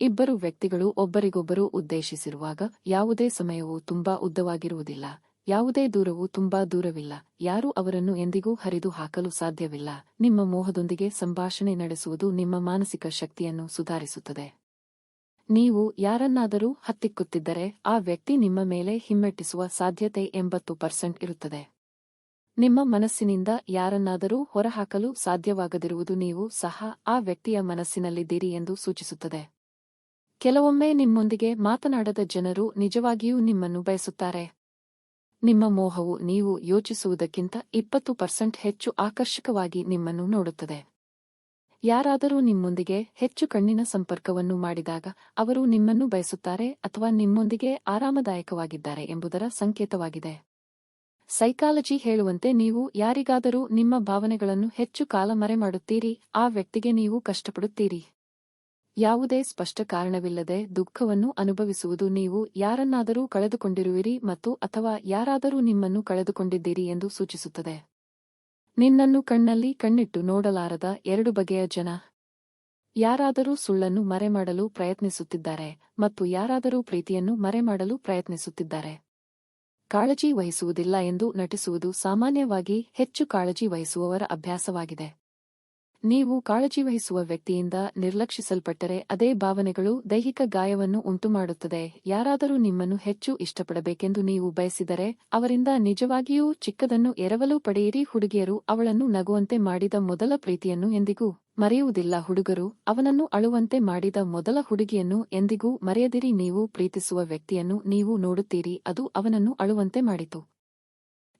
ಇಬ್ಬರು ವ್ಯಕ್ತಿಗಳು ಒಬ್ಬರಿಗೊಬ್ಬರು ಉದ್ದೇಶಿಸಿರುವಾಗ ಯಾವುದೇ ಸಮಯವು ತುಂಬಾ ಉದ್ದವಾಗಿರುವುದಿಲ್ಲ. ಯಾವುದೇ ದೂರವು ತುಂಬಾ ದೂರವಿಲ್ಲ. ಯಾರೂ ಅವರನ್ನು ಎಂದಿಗೂ ಹರಿದು ಹಾಕಲು ಸಾಧ್ಯವಿಲ್ಲ. ನಿಮ್ಮ ಮೋಹದೊಂದಿಗೆ ಸಂಭಾಷಣೆ ನಡೆಸುವುದು ನಿಮ್ಮ ಮಾನಸಿಕ ಶಕ್ತಿಯನ್ನು ಸುಧಾರಿಸುತ್ತದೆ. ನೀವು ಯಾರನ್ನಾದರೂ ಹತ್ತಿಕ್ಕುತ್ತಿದ್ದರೆ ಆ ವ್ಯಕ್ತಿ ನಿಮ್ಮ ಮೇಲೆ ಹಿಮ್ಮೆಟ್ಟಿಸುವ ಸಾಧ್ಯತೆ ಎಂಬತ್ತು ಪರ್ಸೆಂಟ್ ಇರುತ್ತದೆ. ನಿಮ್ಮ ಮನಸ್ಸಿನಿಂದ ಯಾರನ್ನಾದರೂ ಹೊರಹಾಕಲು ಸಾಧ್ಯವಾಗದಿರುವುದು ನೀವು ಸಹ ಆ ವ್ಯಕ್ತಿಯ ಮನಸ್ಸಿನಲ್ಲಿದ್ದೀರಿ ಎಂದು ಸೂಚಿಸುತ್ತದೆ. ಕೆಲವೊಮ್ಮೆ ನಿಮ್ಮೊಂದಿಗೆ ಮಾತನಾಡದ ಜನರು ನಿಜವಾಗಿಯೂ ನಿಮ್ಮನ್ನು ಬಯಸುತ್ತಾರೆ. ನಿಮ್ಮ ಮೋಹವು ನೀವು ಯೋಚಿಸುವುದಕ್ಕಿಂತ ಇಪ್ಪತ್ತು ಪರ್ಸೆಂಟ್ ಹೆಚ್ಚು ಆಕರ್ಷಕವಾಗಿ ನಿಮ್ಮನ್ನು ನೋಡುತ್ತದೆ. ಯಾರಾದರೂ ನಿಮ್ಮೊಂದಿಗೆ ಹೆಚ್ಚು ಕಣ್ಣಿನ ಸಂಪರ್ಕವನ್ನು ಮಾಡಿದಾಗ ಅವರು ನಿಮ್ಮನ್ನು ಬಯಸುತ್ತಾರೆ ಅಥವಾ ನಿಮ್ಮೊಂದಿಗೆ ಆರಾಮದಾಯಕವಾಗಿದ್ದಾರೆ ಎಂಬುದರ ಸಂಕೇತವಾಗಿದೆ. ಸೈಕಾಲಜಿ ಹೇಳುವಂತೆ ನೀವು ಯಾರಿಗಾದರೂ ನಿಮ್ಮ ಭಾವನೆಗಳನ್ನು ಹೆಚ್ಚು ಕಾಲ ಮರೆ ಮಾಡುತ್ತೀರಿ ಆ ವ್ಯಕ್ತಿಗೆ ನೀವು ಕಷ್ಟಪಡುತ್ತೀರಿ. ಯಾವುದೇ ಸ್ಪಷ್ಟ ಕಾರಣವಿಲ್ಲದೆ ದುಃಖವನ್ನು ಅನುಭವಿಸುವುದು ನೀವು ಯಾರನ್ನಾದರೂ ಕಳೆದುಕೊಂಡಿರುವಿರಿ ಮತ್ತು ಅಥವಾ ಯಾರಾದರೂ ನಿಮ್ಮನ್ನು ಕಳೆದುಕೊಂಡಿದ್ದೀರಿ ಎಂದು ಸೂಚಿಸುತ್ತದೆ. ನಿನ್ನನ್ನು ಕಣ್ಣಲ್ಲಿ ಕಣ್ಣಿಟ್ಟು ನೋಡಲಾರದ ಎರಡು ಬಗೆಯ ಜನ. ಯಾರಾದರೂ ಸುಳ್ಳನ್ನು ಮರೆಮಾಡಲು ಪ್ರಯತ್ನಿಸುತ್ತಿದ್ದಾರೆ ಮತ್ತು ಯಾರಾದರೂ ಪ್ರೀತಿಯನ್ನು ಮರೆಮಾಡಲು ಪ್ರಯತ್ನಿಸುತ್ತಿದ್ದಾರೆ. ಕಾಳಜಿ ವಹಿಸುವುದಿಲ್ಲ ಎಂದು ನಟಿಸುವುದು ಸಾಮಾನ್ಯವಾಗಿ ಹೆಚ್ಚು ಕಾಳಜಿ ವಹಿಸುವವರ ಅಭ್ಯಾಸವಾಗಿದೆ. ನೀವು ಕಾಳಜಿ ವಹಿಸುವ ವ್ಯಕ್ತಿಯಿಂದ ನಿರ್ಲಕ್ಷಿಸಲ್ಪಟ್ಟರೆ ಅದೇ ಭಾವನೆಗಳು ದೈಹಿಕ ಗಾಯವನ್ನು ಉಂಟುಮಾಡುತ್ತದೆ. ಯಾರಾದರೂ ನಿಮ್ಮನ್ನು ಹೆಚ್ಚು ಇಷ್ಟಪಡಬೇಕೆಂದು ನೀವು ಬಯಸಿದರೆ ಅವರಿಂದ ನಿಜವಾಗಿಯೂ ಚಿಕ್ಕದನ್ನು ಎರವಲು ಪಡೆಯಿರಿ. ಹುಡುಗಿಯರು ಅವಳನ್ನು ನಗುವಂತೆ ಮಾಡಿದ ಮೊದಲ ಪ್ರೀತಿಯನ್ನು ಎಂದಿಗೂ ಮರೆಯುವುದಿಲ್ಲ. ಹುಡುಗರು ಅವನನ್ನು ಅಳುವಂತೆ ಮಾಡಿದ ಮೊದಲ ಹುಡುಗಿಯನ್ನು ಎಂದಿಗೂ ಮರೆಯದಿರಿ. ನೀವು ಪ್ರೀತಿಸುವ ವ್ಯಕ್ತಿಯನ್ನು ನೀವು ನೋಡುತ್ತೀರಿ. ಅದು ಅವನನ್ನು ಅಳುವಂತೆ ಮಾಡಿತು.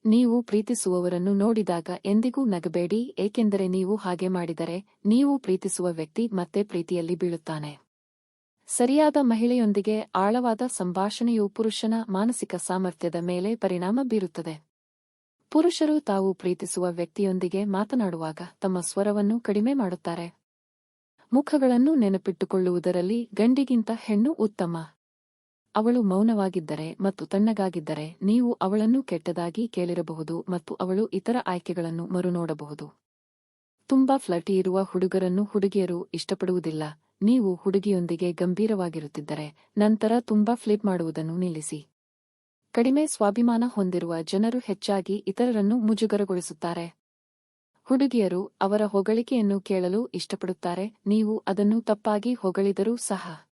ನೀವು ಪ್ರೀತಿಸುವವರನ್ನು ನೋಡಿದಾಗ ಎಂದಿಗೂ ನಗಬೇಡಿ, ಏಕೆಂದರೆ ನೀವು ಹಾಗೆ ಮಾಡಿದರೆ ನೀವು ಪ್ರೀತಿಸುವ ವ್ಯಕ್ತಿ ಮತ್ತೆ ಪ್ರೀತಿಯಲ್ಲಿ ಬೀಳುತ್ತಾನೆ. ಸರಿಯಾದ ಮಹಿಳೆಯೊಂದಿಗೆ ಆಳವಾದ ಸಂಭಾಷಣೆಯು ಪುರುಷನ ಮಾನಸಿಕ ಸಾಮರ್ಥ್ಯದ ಮೇಲೆ ಪರಿಣಾಮ ಬೀರುತ್ತದೆ. ಪುರುಷರು ತಾವು ಪ್ರೀತಿಸುವ ವ್ಯಕ್ತಿಯೊಂದಿಗೆ ಮಾತನಾಡುವಾಗ ತಮ್ಮ ಸ್ವರವನ್ನು ಕಡಿಮೆ ಮಾಡುತ್ತಾರೆ. ಮುಖಗಳನ್ನು ನೆನಪಿಟ್ಟುಕೊಳ್ಳುವುದರಲ್ಲಿ ಗಂಡಿಗಿಂತ ಹೆಣ್ಣು ಉತ್ತಮ. ಅವಳು ಮೌನವಾಗಿದ್ದರೆ ಮತ್ತು ತಣ್ಣಗಾಗಿದ್ದರೆ ನೀವು ಅವಳನ್ನು ಕೆಟ್ಟದಾಗಿ ಕೇಳಿರಬಹುದು ಮತ್ತು ಅವಳು ಇತರ ಆಯ್ಕೆಗಳನ್ನು ಮರುನೋಡಬಹುದು. ತುಂಬಾ ಫ್ಲಟಿ ಇರುವ ಹುಡುಗರನ್ನು ಹುಡುಗಿಯರು ಇಷ್ಟಪಡುವುದಿಲ್ಲ. ನೀವು ಹುಡುಗಿಯೊಂದಿಗೆ ಗಂಭೀರವಾಗಿರುತ್ತಿದ್ದರೆ ನಂತರ ತುಂಬಾ ಫ್ಲಿಪ್ ಮಾಡುವುದನ್ನು ನಿಲ್ಲಿಸಿ. ಕಡಿಮೆ ಸ್ವಾಭಿಮಾನ ಹೊಂದಿರುವ ಜನರು ಹೆಚ್ಚಾಗಿ ಇತರರನ್ನು ಮುಜುಗರಗೊಳಿಸುತ್ತಾರೆ. ಹುಡುಗಿಯರು ಅವರ ಹೊಗಳಿಕೆಯನ್ನು ಕೇಳಲು ಇಷ್ಟಪಡುತ್ತಾರೆ. ನೀವು ಅದನ್ನು ತಪ್ಪಾಗಿ ಹೊಗಳಿದರೂ ಸಹ.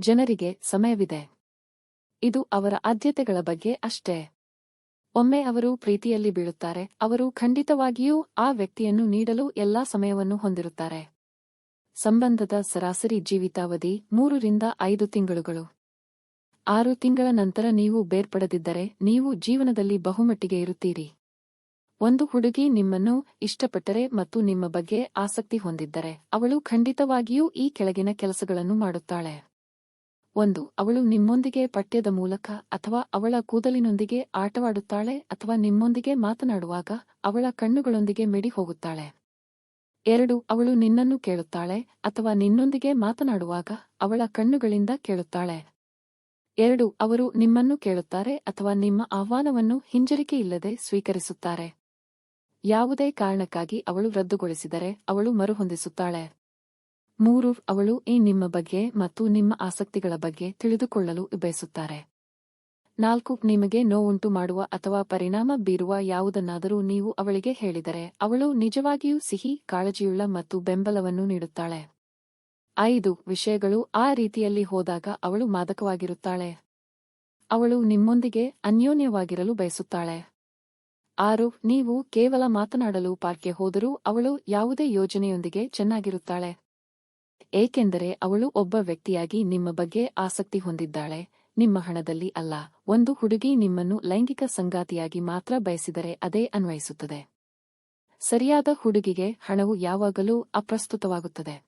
ಜನರಿಗೆ ಸಮಯವಿದೆ. ಇದು ಅವರ ಆದ್ಯತೆಗಳ ಬಗ್ಗೆ ಅಷ್ಟೇ. ಒಮ್ಮೆ ಅವರು ಪ್ರೀತಿಯಲ್ಲಿ ಬೀಳುತ್ತಾರೆ, ಅವರು ಖಂಡಿತವಾಗಿಯೂ ಆ ವ್ಯಕ್ತಿಯನ್ನು ನೀಡಲು ಎಲ್ಲಾ ಸಮಯವನ್ನು ಹೊಂದಿರುತ್ತಾರೆ. ಸಂಬಂಧದ ಸರಾಸರಿ ಜೀವಿತಾವಧಿ ಮೂರರಿಂದ ಐದು ತಿಂಗಳುಗಳು. ಆರು ತಿಂಗಳ ನಂತರ ನೀವು ಬೇರ್ಪಡದಿದ್ದರೆ ನೀವು ಜೀವನದಲ್ಲಿ ಬಹುಮಟ್ಟಿಗೆ ಇರುತ್ತೀರಿ. ಒಂದು ಹುಡುಗಿ ನಿಮ್ಮನ್ನು ಇಷ್ಟಪಟ್ಟರೆ ಮತ್ತು ನಿಮ್ಮ ಬಗ್ಗೆ ಆಸಕ್ತಿ ಹೊಂದಿದ್ದರೆ ಅವಳು ಖಂಡಿತವಾಗಿಯೂ ಈ ಕೆಳಗಿನ ಕೆಲಸಗಳನ್ನು ಮಾಡುತ್ತಾಳೆ. ಒಂದು, ಅವಳು ನಿಮ್ಮೊಂದಿಗೆ ಪಠ್ಯದ ಮೂಲಕ ಅಥವಾ ಅವಳ ಕೂದಲಿನೊಂದಿಗೆ ಆಟವಾಡುತ್ತಾಳೆ ಅಥವಾ ನಿಮ್ಮೊಂದಿಗೆ ಮಾತನಾಡುವಾಗ ಅವಳ ಕಣ್ಣುಗಳೊಂದಿಗೆ ಮಿಡಿ ಹೋಗುತ್ತಾಳೆ. ಎರಡು, ಅವಳು ನಿನ್ನನ್ನು ಕೇಳುತ್ತಾಳೆ ಅಥವಾ ನಿನ್ನೊಂದಿಗೆ ಮಾತನಾಡುವಾಗ ಅವಳ ಕಣ್ಣುಗಳಿಂದ ಕೇಳುತ್ತಾಳೆ. ಎರಡು, ಅವರು ನಿಮ್ಮನ್ನು ಕೇಳುತ್ತಾರೆ ಅಥವಾ ನಿಮ್ಮ ಆಹ್ವಾನವನ್ನು ಹಿಂಜರಿಕೆಯಿಲ್ಲದೆ ಸ್ವೀಕರಿಸುತ್ತಾರೆ. ಯಾವುದೇ ಕಾರಣಕ್ಕಾಗಿ ಅವಳು ರದ್ದುಗೊಳಿಸಿದರೆ ಅವಳು ಮರುಹೊಂದಿಸುತ್ತಾಳೆ. ಮೂರು, ಅವಳು ಈ ನಿಮ್ಮ ಬಗ್ಗೆ ಮತ್ತು ನಿಮ್ಮ ಆಸಕ್ತಿಗಳ ಬಗ್ಗೆ ತಿಳಿದುಕೊಳ್ಳಲು ಬಯಸುತ್ತಾರೆ. ನಾಲ್ಕು, ನಿಮಗೆ ನೋವುಂಟು ಮಾಡುವ ಅಥವಾ ಪರಿಣಾಮ ಬೀರುವ ಯಾವುದನ್ನಾದರೂ ನೀವು ಅವಳಿಗೆ ಹೇಳಿದರೆ, ಅವಳು ನಿಜವಾಗಿಯೂ ಸಿಹಿ, ಕಾಳಜಿಯುಳ್ಳ ಮತ್ತು ಬೆಂಬಲವನ್ನು ನೀಡುತ್ತಾಳೆ. ಐದು, ವಿಷಯಗಳು ಆ ರೀತಿಯಲ್ಲಿ ಹೋದಾಗ ಅವಳು ಮಾದಕವಾಗಿರುತ್ತಾಳೆ. ಅವಳು ನಿಮ್ಮೊಂದಿಗೆ ಅನ್ಯೋನ್ಯವಾಗಿರಲು ಬಯಸುತ್ತಾಳೆ. ಆರು, ನೀವು ಕೇವಲ ಮಾತನಾಡಲು ಪಾರ್ಕ್ಗೆ ಹೋದರೂ ಅವಳು ಯಾವುದೇ ಯೋಜನೆಯೊಂದಿಗೆ ಚೆನ್ನಾಗಿರುತ್ತಾಳೆ. ಏಕೆಂದರೆ ಅವಳು ಒಬ್ಬ ವ್ಯಕ್ತಿಯಾಗಿ ನಿಮ್ಮ ಬಗ್ಗೆ ಆಸಕ್ತಿ ಹೊಂದಿದ್ದಾಳೆ. ನಿಮ್ಮ ಹಣದಲ್ಲಿ ಅಲ್ಲ, ಒಂದು ಹುಡುಗಿ ನಿಮ್ಮನ್ನು ಲೈಂಗಿಕ ಸಂಗಾತಿಯಾಗಿ ಮಾತ್ರ ಬಯಸಿದರೆ ಅದೇ ಅನ್ವಯಿಸುತ್ತದೆ. ಸರಿಯಾದ ಹುಡುಗಿಗೆ ಹಣವು ಯಾವಾಗಲೂ ಅಪ್ರಸ್ತುತವಾಗುತ್ತದೆ.